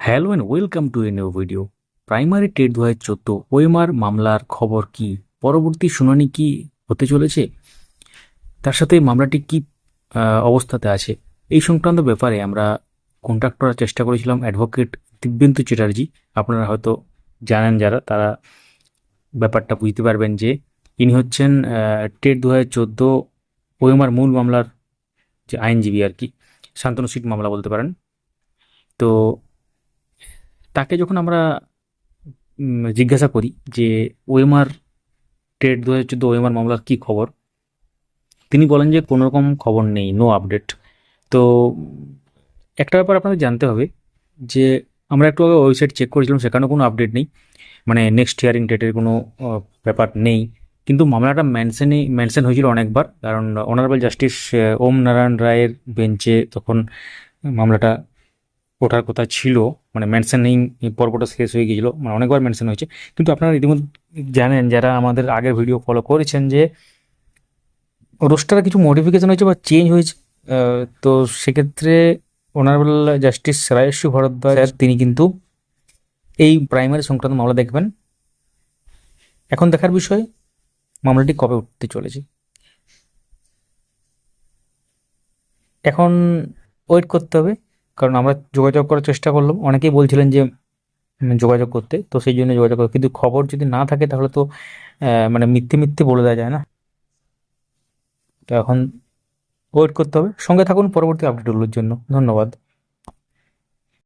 Hello and welcome to a new video primary TET দু হাজার চোদ্দ ওয়েমার মামলার খবর কি পরবর্তী শুনানি কি হতে চলেছে? তার সাথে মামলাটি কি অবস্থাতে আছে? এই সংক্রান্ত ব্যাপারে আমরা কন্ট্যাক্ট করার চেষ্টা করেছিলাম অ্যাডভোকেট দিব্যেন্দু চ্যাটার্জি। আপনারা হয়তো জানেন যারা, তারা ব্যাপারটা বুঝতে পারবেন যে ইনি হচ্ছেন টেট দু হাজার চোদ্দ ওয়েমার মূল মামলার যে আইনজীবী আর কি, শান্তনু সিট মামলা বলতে পারেন। তো তাকে যখন আমরা জিজ্ঞাসা করি যে ওএমআর টেট দু হাজার চোদ্দ ওএমআর মামলার কী খবর? তিনি বলেন যে, কোনো রকম খবর নেই নো আপডেট তো, একটা ব্যাপার আপনাদের জানতে হবে যে, আমরা একটু আগে ওয়েবসাইট চেক করেছিলাম সেখানেও কোনো আপডেট নেই। মানে নেক্সট হিয়ারিং ডেটের কোনো ব্যাপার নেই। কিন্তু মামলাটা মেনশনই মেনশন হয়েছিল অনেকবার, কারণ অনারেবল জাস্টিস ওম নারায়ণ রায়ের বেঞ্চে তখন মামলাটা ওঠার কথা ছিল মানে মেনশনিং পর্বটা শেষ হয়ে গিয়েছিল মানে অনেকবার মেনশন হয়েছে। কিন্তু আপনারা ইতিমধ্যে জানেন যারা আমাদের আগের ভিডিও ফলো করেছেন যে রোস্টারে কিছু মডিফিকেশন হয়েছে বা চেঞ্জ হয়েছে তো সেক্ষেত্রে অনারেবল জাস্টিস রায়স্বী ভরদ্বাজ তিনি কিন্তু এই প্রাইমারি সংক্রান্ত মামলা দেখবেন। এখন দেখার বিষয় মামলাটি কবে উঠতে চলেছে? এখন ওয়েট করতে হবে। কারণ আমরা যোগাযোগ করার চেষ্টা করলাম। অনেকেই বলছিলেন যে যোগাযোগ করতে। তো সেই জন্য যোগাযোগ করতে কিন্তু খবর যদি না থাকে তাহলে তো মানে মিথ্যে মিথ্যে বলে দেওয়া যায় না। তো এখন ওয়েট করতে হবে। সঙ্গে থাকুন। পরবর্তী আপডেটগুলোর জন্য। ধন্যবাদ।